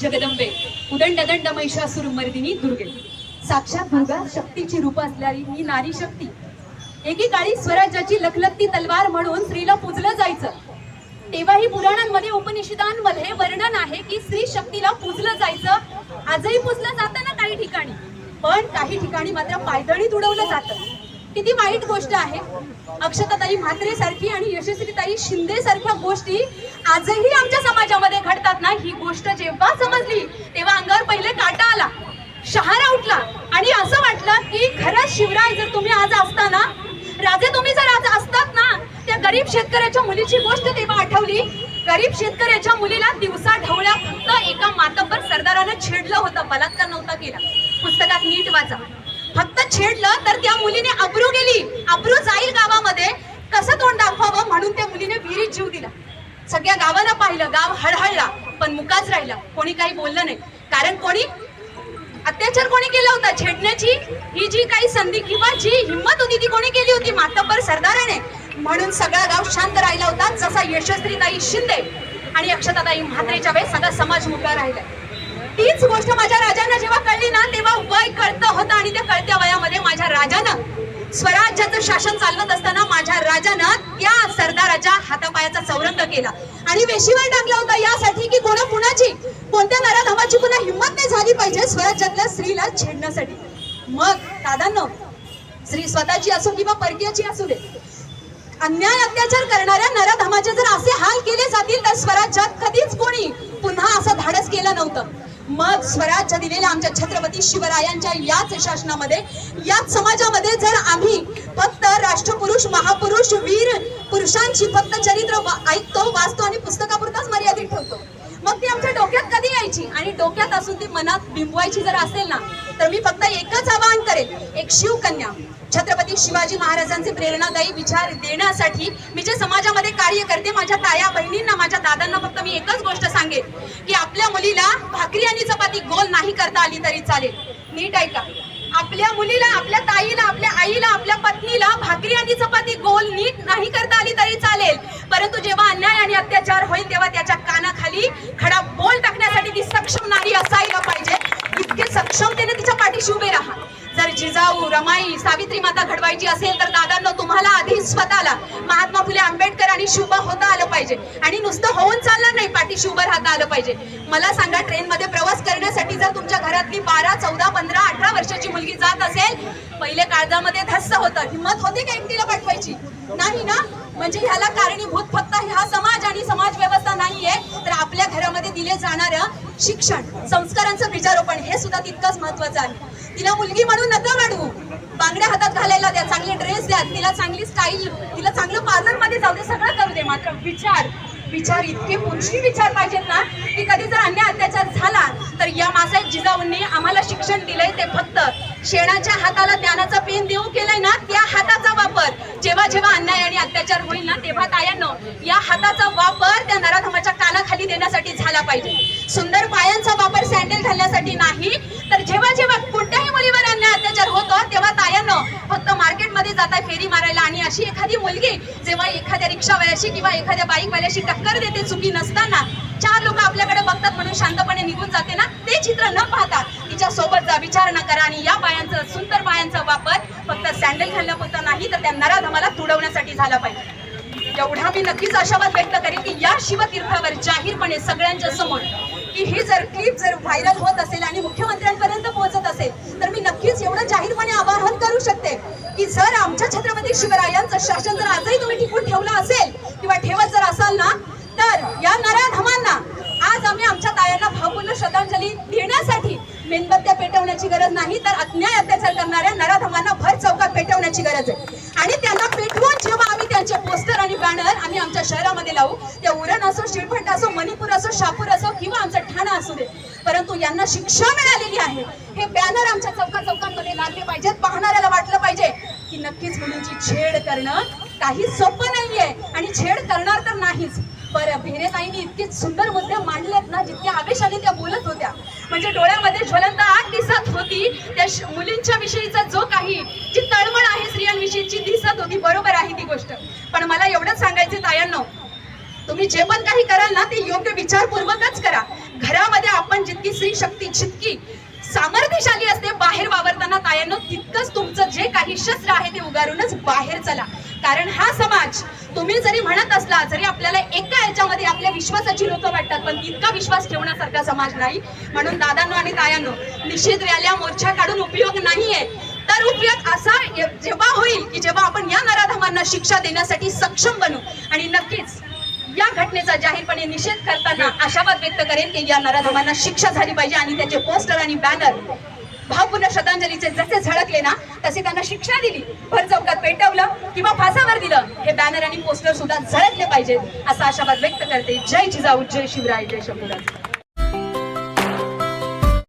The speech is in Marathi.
जगदंबे उदंडदंड महिषासुर मर्दिनी दुर्गे. साक्षात दुर्गा शक्तीची रूप असणारी ही नारी शक्ती. एकेकाळी स्वराज्याची लखलखती तलवार म्हणून स्त्रीला पूजलं जायचं. तेव्हाही पुराणांमध्ये उपनिषदांमध्ये वर्णन आहे की स्त्री शक्तीला पूजलं जायचं. आजही पूजलं जातं ना काही ठिकाणी? पण काही ठिकाणी मात्र पायदळीत उडवलं जातं. किती वाईट गोष्ट आहे. अक्षताताई म्हात्रे सारखी आणि यशस्वीताई शिंदे सारख्या गोष्टी आजही आमच्या समाजामध्ये घडतात ना? ही गोष्ट जेव्हा समजली तेव्हा अंगावर पहिले काटा आला शहारा उठला आणि असं वाटलं की खरंच शिवराय जर तुम्ही आज असताना राजे तुम्ही जर आज असतात ना त्या गरीब शेतकऱ्याच्या मुलीची गोष्ट तेव्हा आठवली. गरीब शेतकऱ्याच्या मुलीला दिवसा ढवळ्या फक्त एका मातब्बर सरदारानं छेडलं होतं बलात्कार नव्हता केला. पुस्तकात नीट वाचा. फक्त छेडलं तर त्या मुलीने अब्रू गेली. अब्रू जाईल गावामध्ये. कसं तोंड दाखवावं म्हणून त्या मुलीने विहिरीत जीव दिला. सगळ्या गावाला पाहिलं गाव हळहळला पण मुकाच राहिला. कोणी काही बोललं नाही. कारण कोणी अत्याचार कोणी केला होता? छेडण्याची ही जी काही संधी किंवा जी हिंमत होती ती कोणी केली होती? मातब्बर सरदाराने. म्हणून सगळा गाव शांत राहिला होता. जसा यशस्वीताई शिंदे आणि अक्षताताई म्हात्रेच्या वेळेस सगळा समाज मुका राहिला. तीच गोष्ट माझ्या राजांना जेव्हा कळली ना तेव्हा वय कळतं होतं आणि त्या कळत्या वयामध्ये माझ्या राजानं स्वराज्याचं शासन चालवत असताना माझ्या राजानं त्या सरदाराच्या हातापायाचा चौरंग केला. आणि वेशीवर टाकला होता यासाठी की कोणा कुणाची कोणत्या नराधमाची पुन्हा हिंमत नाही झाली पाहिजे स्वराज्यातल्या स्त्रीला छेडण्यासाठी. मग दादांनो स्त्री स्वतःची असो किंवा परकीयाची असू दे अन्याय अत्याचार करणाऱ्या नराधमाचे जर असे हाल केले जातील तर स्वराज्यात कधीच कोणी पुन्हा असं धाडस केलं नव्हतं. मग स्वराज्य दिलेल्या आमच्या छत्रपती शिवरायांच्या याच शासनामध्ये याच समाजामध्ये जर आम्ही फक्त राष्ट्रपुरुष महापुरुष वीर पुरुषांची फक्त चरित्र ऐकतो वाचतो आणि पुस्तकापुरताच मर्यादित ठेवतो मग ती आमच्या डोक्यात कधी यायची? आणि डोक्यात असून ती मनात बिंबवायची जर असेल ना तर मी फक्त एकच आवाहन करेल एक शिवकन्या. छत्रपती शिवाजी महाराजांचे प्रेरणादायी विचार देण्यासाठी मी जे समाजामध्ये कार्य करते माझ्या ताया बहिणींना माझ्या दादांना फक्त मी एकच गोष्ट सांगेन की आपल्या मुलीला भाकरी आणि चपाती गोल नाही करता आली तरी चालेल. नीट ऐका. आपल्या मुलीला आपल्या ताईला आपल्या आईला आपल्या पत्नीला भाकरी आणि चपाती गोल नीट नाही करता आली तरी चालेल. परंतु जेव्हा अन्याय आणि अत्याचार होईल तेव्हा त्याच्या कानाखाली खडा बोल टाकण्यासाठी ती सक्षम नाही असायला पाहिजे. इतके सक्षमतेने तिच्या पाठीशी उभे राहा. जर जिजाऊ रमाई सावित्री माता घडवायची असेल तर दादांना तुम्हाला आधी स्वतःला महात्मा फुले आंबेडकर आणि शुभ होता आलं पाहिजे. आणि नुसतं होऊन चालणार नाही पाठीशी उभं राहता आलं पाहिजे. मला सांगा ट्रेन मध्ये प्रवास करण्यासाठी जर तुमच्या घरातली बारा चौदा पंधरा अठरा वर्षाची मुलगी जात असेल पहिले काळजामध्ये धस्स होतं. हिंमत होती का एकटीला पाठवायची? नाही ना? म्हणजे ह्याला कारणीभूत फक्त हा समाज आणि समाज व्यवस्था नाहीये. तर आपल्या घरामध्ये दिले जाणारं शिक्षण संस्कारांचं बीजारोपण हे सुद्धा तितकंच महत्वाचं आहे. तिला मुलगी म्हणून नका वाढवू. बांगड्या हातात घालायला द्या चांगले ड्रेस द्या तिला चांगली स्टाईल तिला चांगलं पार्लरमध्ये जाऊ दे सगळं करू दे मात्र. विचार. विचार इतके मुंशी विचार पाहिजेत ना की कधी जर अन्याय अत्याचार झाला तर या माझ्या जिजाऊंनी आम्हाला शिक्षण दिलंय ते फक्त. शेणाच्या हाताला ज्ञानाचा पेन देऊ केलाय ना त्या हाताचा वापर. जेव्हा जेव्हा अन्याय आणि अत्याचार होईल ना तेव्हा तायानं या हाताचा वापर त्या नराधमाच्या कानाखाली देण्यासाठी झाला पाहिजे. सुंदर पायांचा वापर सँडल घालण्यासाठी नाही तर जेव्हा जेव्हा कोणत्याही मुलीवर अन्याय अत्याचार होतो तेव्हा तायानं फक्त मार्केटमध्ये जाता फेरी मारायला अशी एखादी मुलगी जेव्हा एखाद्या रिक्षावाल्याशी किंवा एखाद्या बाईकवाल्याशी टक्कर देते चुकी नसताना चार लोक आपल्याकडे बघतात म्हणून शांतपणे निघून जाते ना ते चित्र न पाहता तिच्या सोबतचा विचार न करा आणि या बायांचा सुंदर बायांचा वापर फक्त सँडल घालण्यापुरता नाही तर त्या नराधमाला तुडवण्यासाठी झाला पाहिजे. एवढा मी नक्कीच आशावाद व्यक्त करेन की या शिवतीर्थावर जाहीरपणे सगळ्यांच्या समोर की ही जर क्लिप जर व्हायरल होत असेल आणि मुख्यमंत्र्यांपर्यंत पोहोचत असेल तर मी नक्कीच एवढं जाहीरपणे आवाहन करू शकते. आमच्या छत्रपती शिवरायांचं शासन जर आजही तुम्ही टिकून ठेवलं असेल किंवा ठेवत जर असाल ना तर या नराधमांना आज आम्ही आमच्या तायांना भावपूर्ण श्रद्धांजली देण्यासाठी मेणबत्त्या पेटवण्याची गरज नाही तर अज्ञाय अत्याचार करणाऱ्या नराधमांना भर चौकात पेटवण्याची गरज आहे. आणि त्यांना पेटवून जेव्हा आम्ही त्यांचे पोस्टर आणि बॅनर आम्ही आमच्या शहरामध्ये लावू त्या उरण असो शिळफंट असो मणिपूर असो शापूर असो किंवा आमचं ठाणा असू दे परंतु यांना शिक्षा मिळालेली आहे. हे बॅनर आमच्या चौका चौकांमध्ये लागले पाहिजेत पाहणाऱ्याला वाटलं पाहिजे. की नक्कीच मुलींची छेड करणं काही सोपं नाहीये आणि छेड करणार तर नाहीच. बरं भेरेताईंनी इतके सुंदर मुद्दे मांडलेत ना जितक्या आवेशाने त्या बोलत होत्या. म्हणजे डोळ्यामध्ये ज्वलंत आग दिसत होती त्या मुलींच्या विषयीचा जो काही जी तळमळ आहे स्त्रियांविषयीची दिसत होती बरोबर आहे ती गोष्ट. पण मला एवढंच सांगायचं तायांनो. तुम्ही जे पण काही कराल ना ते योग्य विचारपूर्वकच करा. घरामध्ये आपण जितकी स्त्री शक्ती जितकी सामर्थ्यशाली असते बाहेर वावरताना तायांनो तितकंच तुमचं जे काही शस्त्र आहे ते उगारूनच बाहेर चला. कारण हा समाज तुम्ही जरी म्हणत असला जरी आपल्याला एका याच्यामध्ये आपल्या विश्वासाची लोक वाटतात पण तितका विश्वास ठेवण्यासारखा समाज नाही. म्हणून दादांनो आणि तायांनो निषेध रॅल्या मोर्चा काढून उपयोग नाहीये. तर उपयोग असा जेव्हा होईल की जेव्हा आपण या नराधमांना शिक्षा देण्यासाठी सक्षम बनू आणि नक्की या घटनेचा जाहीरपणे निषेध करताना आशावाद व्यक्त करेन की या नराधमांना शिक्षा झाली पाहिजे आणि त्याचे पोस्टर आणि बॅनर भावपूर्ण श्रद्धांजलीचे जसे झळकले ना तसे त्यांना शिक्षा दिली. भर चौकात पेटवलं किंवा फासावर दिलं. हे बॅनर आणि पोस्टर सुद्धा झळकले पाहिजेत असा आशावाद व्यक्त करते. जय जिजाऊ जय शिवराय जय शंभूराज.